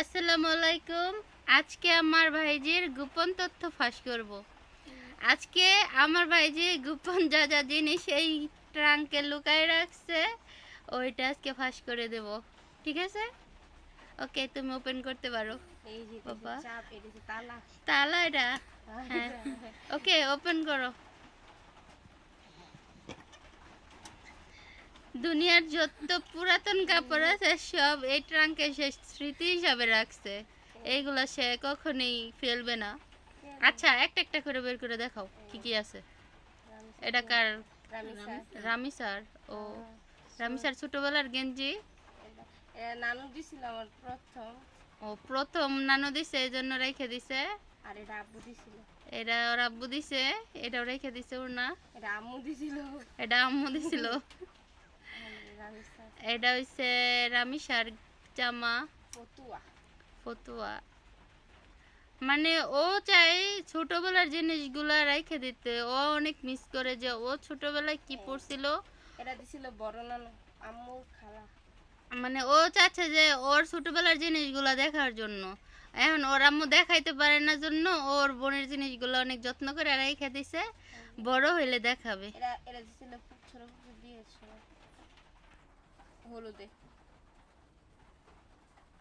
আসসালামু আলাইকুম। আজকে আমার ভাইজির গোপন তথ্য ফাঁস করব। আজকে আমার ভাইজি গোপন যা যা জিনিস এই ট্রাঙ্কে লুকায় রাখছে ওইটা আজকে ফাঁস করে দেব। ঠিক আছে? ওকে তুমি ওপেন করতে পারো। বাবা। তালা এটা? হ্যাঁ। ওকে ওপেন করো। দুনিয়ার যত পুরাতন কাপড় আছে সব এই ট্রাঙ্কে সে স্মৃতি হিসাবে রাখছে। এইগুলো সে কখনোই ফেলবে না। আচ্ছা একটা একটা করে বের করে দেখাও কি কি আছে? এটা কার? রামি স্যার। ও রামি স্যার ছোটবেলার গেঞ্জি। এটা নানু দিছিল আমার প্রথম। ও প্রথম নানু দিছে এই জন্য রেখে দিছে। আর এটা আব্বু দিছিল। এটা ওর আব্বু দিছে এটাও রেখে দিছে ওর না। এটা আম্মু দিছিল। এটা আম্মু দিছিল। এটা হইছে রামিসার জামা ফতুয়া। ফতুয়া। মানে ও চাই ছোটবেলার জিনিসগুলা রেখে দিতে। ও অনেক মিস করে যে ও ছোটবেলায় কি পড়ছিল। এটা দিছিল বড় নানু আম্মুর খালা। মানে ও চাচ্ছে যে ওর ছোটবেলার জিনিসগুলা দেখার জন্য। এখন ওর আম্মু দেখাইতে পারে না জন্য ওর বোনের জিনিসগুলো অনেক যত্ন করে রেখে দিছে। বড় হইলে দেখাবে। এটা এটা দিছিল ছোট হলুদে।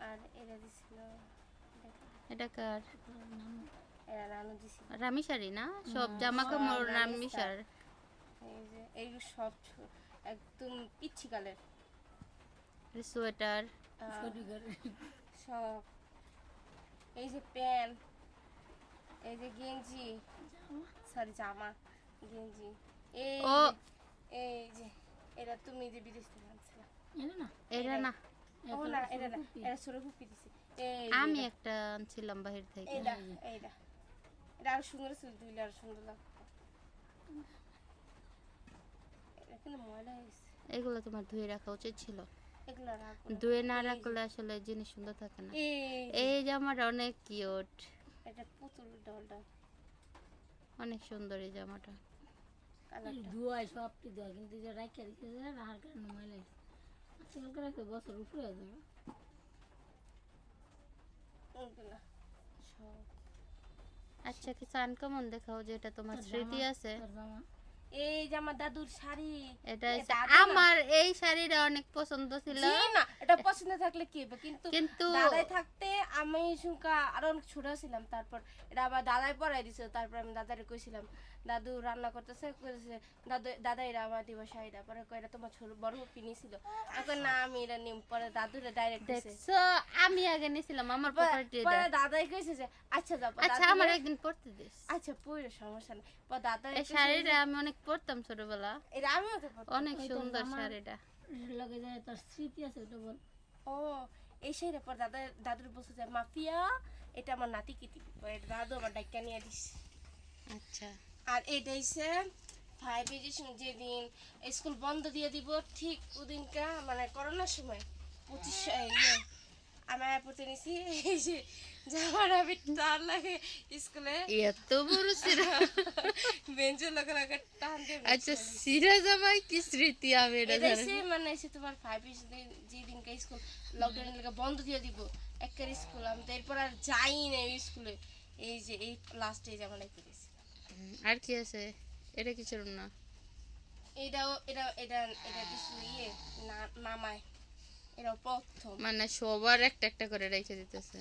আর এটা দিছিল এটা কার? নানু দিছিল। রামিসারি না? সব জামা কাপড় রামিসার এই যে এইগুলো সব একদম পিচ্ছি কালের। সোয়েটার। সব। এই যে প্যান্ট এই যে গেঞ্জি। সরি জামা। গেঞ্জি। এই এই এটা তুমি যে বিদেশ থেকে আনছিলে এটা না? ও না এটা না। এটা ছোট ফুপি দিছে। আমি একটা আনছিলাম বাহির থেকে। এইটা এইটা এটা আরও সুন্দর আরও সুন্দর লাগতো এটা কিন্তু ময়লা এগুলো তোমার ধুয়ে রাখা উচিত ছিল। এগুলো রাখব না। ধুয়ে না রাখলে আসলে জিনিস সুন্দর থাকে না। এই জামাটা অনেক কিউট এটা পুতুল ডলটা অনেক সুন্দর এই জামাটা। কালারটা। ধোয়ায় সবটি ধোয়া কিন্তু যে রাখা রেখেছে রাখার কারণে ময়লা আজকালকে রাখতে বছর উপরে হয়ে যাবে। ওগুলা সব। আচ্ছা কিছু দেখাও যেটা তোমার স্মৃতি আছে? এই যে আমার দাদুর শাড়ি। এটা। আমার এই শাড়িটা অনেক পছন্দ ছিল। না এটা পছন্দ থাকলে কি হবে কিন্তু কিন্তু দাদাই থাকতে আমি শুনকা আরও অনেক ছোট ছিলাম তারপর এটা আবার দাদাই পড়াই দিছিল তারপর আমি দাদারে কইছিলাম দাদু রান্না করতেছে? কইছে দাদু দাদা এটা আমার দিব শাড়িটা পরে কই এটা তোমার ছোট বড় পিনি ছিল এখন না আমি এটা নিম। পরে দাদুরে ডাইরেক্ট দিছে দেখছ আমি আগে নিয়েছিলাম আমার প্রপার্টি পরে দাদাই কইছে যে আচ্ছা যাও। আচ্ছা আমার একদিন পড়তে দিস। আচ্ছা পরে সমস্যা নেই। পরে দাদা এই শাড়িটা আমি অনেক পরতাম ছোটবেলা। এটা আমিও তো। অনেক সুন্দর শাড়িটা। লগে যায় তার স্মৃতি আছে ওটা বল। ও এই এরপর পর দাদা দাদুর বসে যায় মাফিয়া এটা আমার নাতি কিতি দাদু আমার ডাক্কা নিয়ে দিস। আচ্ছা। আর এটা হচ্ছে ফাইভ যেদিন স্কুল বন্ধ দিয়ে দিব ঠিক ওদিনকা মানে করোনার সময় পঁচিশ ইয়ে আমি পড়তে নিছি। এই যে জামার আমি টান লাগে স্কুলে। এত বড় সিরা। বেঞ্চের লোকের লোকের টান দিয়ে আচ্ছা সিরা জামাই কি স্মৃতি আমি এটা জানি। হচ্ছে মানে হচ্ছে তোমার ফাইভ যেদিনকে স্কুল লকডাউনের লেগে বন্ধ দিয়ে দিব। একের স্কুল আমি তো এরপর আর যাই না স্কুলে। এই যে এই লাস্টে এই জামাটাই করেছি আর কি আছে? এটা কিছু না? এটাও এটা এটা এটা দিছিল ইয়ে না মামায় এটাও প্রথম মানে সবার একটা একটা করে রেখে দিতেছে।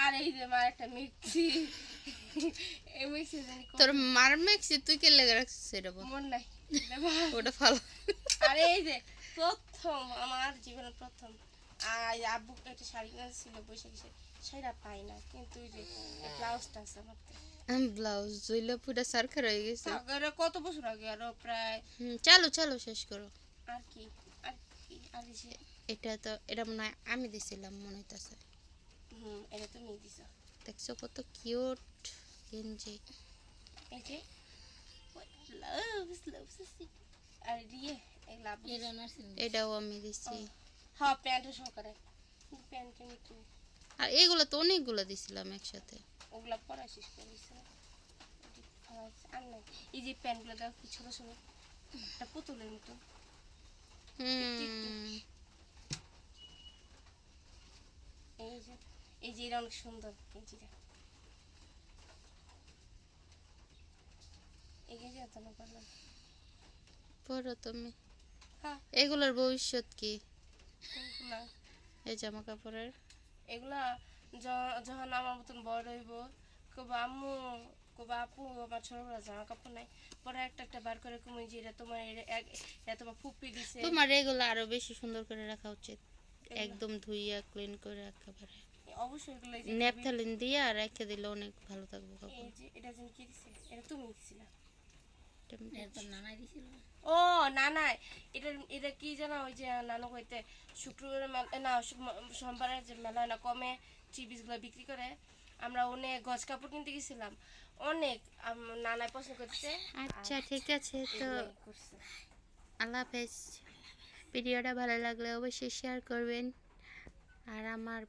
আর এই যে আমার একটা মিক্সি। এই মিক্সি কত তোর মার মেক্সি তুই কে লেগে রাখছিস সেটা মন নাই। ওটা ভালো। আর এই যে প্রথম আমার জীবনের প্রথম। আর আব্বু একটা শাড়ি সেটা পাই না কিন্তু যে ব্লাউজটা আছে আমার ব্লাউজ জইলা পুরা সারখা রয়ে গেছে। কত বছর আগে? আরও প্রায় চালু চালু শেষ করো। আর কি আর কি আর যে এটা তো এটা মনে হয় আমি দিছিলাম মনে হইতাছে। হুম এটা তুমি দিছো। দেখছ কত কিউট গেঞ্জি। এই যে লাভস লাভস আর দিয়ে এই লাভ এটা নার্সিং এটাও আমি দিছি। হ্যাঁ প্যান্টও সহকারে। প্যান্টের নিচে আর এগুলো তো অনেকগুলো দিছিলাম একসাথে। ওগুলা পরা শেষ করেছে আর নাই। এই যে প্যান্টগুলো দেখো কি ছোট ছোট। একটা পুতুলের মতো। এই অনেক সুন্দর তুমি। হ্যাঁ। এগুলোর ভবিষ্যৎ কি? এই জামা কাপড়ের? এগুলা যখন আমার মতন বড় হইব কবা আম্মু কবা আপু আমার ছোটবেলা জামা কাপড় নাই। পরে একটা একটা বার করে কমে যে এটা তোমার এর- এক- এটা তোমার ফুপি দিছে। তোমার এগুলো আরও বেশি সুন্দর করে রাখা উচিত। একদম ধুইয়া ক্লিন করে একেবারে। অবশ্যই এগুলো ন্যাপথালিন দিয়ে আর রেখে দিলে অনেক ভালো থাকবে এই কাপড়। যে এটা যেন কি দিছে এটা তুমি দিছিলা? ও না না এটা এটা কি জানো ওই যে নানু কইতে শুক্রবারে মেলা না সু- সোমবারে যে মেলা না কমে চিবিসগুলো বিক্রি করে। আমরা অনেক গজ কাপড় কিনতে গেছিলাম। অনেক নানাই পছন্দ করছে। আচ্ছা ঠিক আছে তো আল্লাহ হাফেজ। ভিডিওটা ভালো লাগলে অবশ্যই শেয়ার করবেন। আর আমার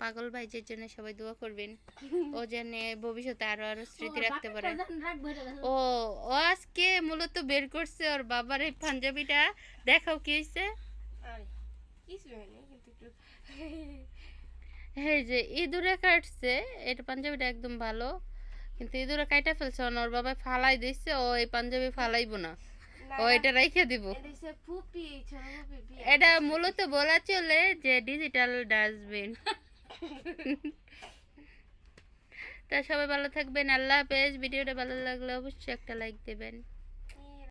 পাগল ভাইজের জন্য সবাই দোয়া করবেন। ও যেন ভবিষ্যতে আরও আরও স্মৃতি রাখতে পারে। ও ও আজকে মূলত বের করছে ওর বাবার এই পাঞ্জাবিটা। দেখাও কি হয়েছে কিছু হয়নি কিন্তু এই যে ইঁদুরে কাটছে এটা পাঞ্জাবিটা একদম ভালো। কিন্তু ইঁদুরে কাইটা ফেলছে ওর বাবা ফালাই দিচ্ছে ও এই পাঞ্জাবি ফালাইবো না। ও এটা রেখে দিব। এটা মূলত বলা চলে যে ডিজিটাল ডাস্টবিন তা সবাই ভালো থাকবেন আল্লাহ হাফেজ। ভিডিওটা ভালো লাগলে অবশ্যই একটা লাইক দেবেন।